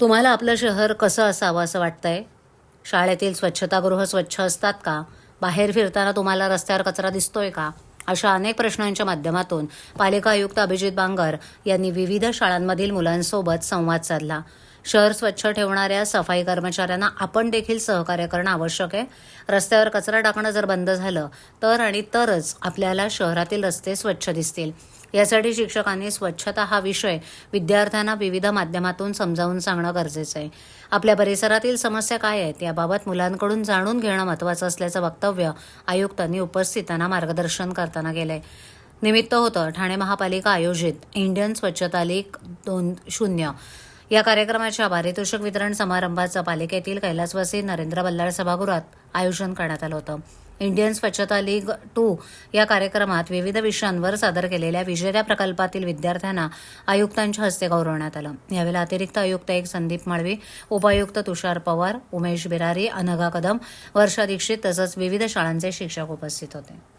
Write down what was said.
तुम्हाला आपलं शहर कसं असावं असं वाटतंय? शाळेतील स्वच्छतागृह स्वच्छ असतात का? बाहेर फिरताना तुम्हाला रस्त्यावर कचरा दिसतोय का? अशा अनेक प्रश्नांच्या माध्यमातून पालिका आयुक्त अभिजित बांगर यांनी विविध शाळांमधील मुलांसोबत संवाद साधला. शहर स्वच्छ ठेवणाऱ्या सफाई कर्मचाऱ्यांना आपण देखील सहकार्य करणं आवश्यक आहे. रस्त्यावर कचरा टाकणं जर बंद झालं तर आणि तरच आपल्याला शहरातील रस्ते स्वच्छ दिसतील. यासाठी शिक्षकांनी स्वच्छता हा विषय विद्यार्थ्यांना विविध माध्यमातून समजावून सांगणं गरजेचं आहे. आपल्या परिसरातील समस्या काय आहेत याबाबत मुलांकडून जाणून घेणं महत्त्वाचं असल्याचं वक्तव्य आयुक्तांनी उपस्थितांना मार्गदर्शन करताना केलंय. निमित्त होतं ठाणे महापालिका आयोजित इंडियन स्वच्छता लीग दोन शून्य. या कार्यक्रमाच्या पारितोषिक वितरण समारंभाचं पालिकेतील कैलासवासी नरेंद्र बल्लाळ सभागृहात आयोजन करण्यात आलं होतं. इंडियन स्वच्छता लीग टू या कार्यक्रमात विविध विषयांवर सादर केलेल्या विजेत्या प्रकल्पातील विद्यार्थ्यांना आयुक्तांच्या हस्ते गौरवण्यात आलं. यावेळेला अतिरिक्त आयुक्त एक संदीप माळवी उपायुक्त तुषार पवार उमेश बिरारी अनघा कदम वर्षा दीक्षित तसंच विविध शाळांचे शिक्षक उपस्थित होते.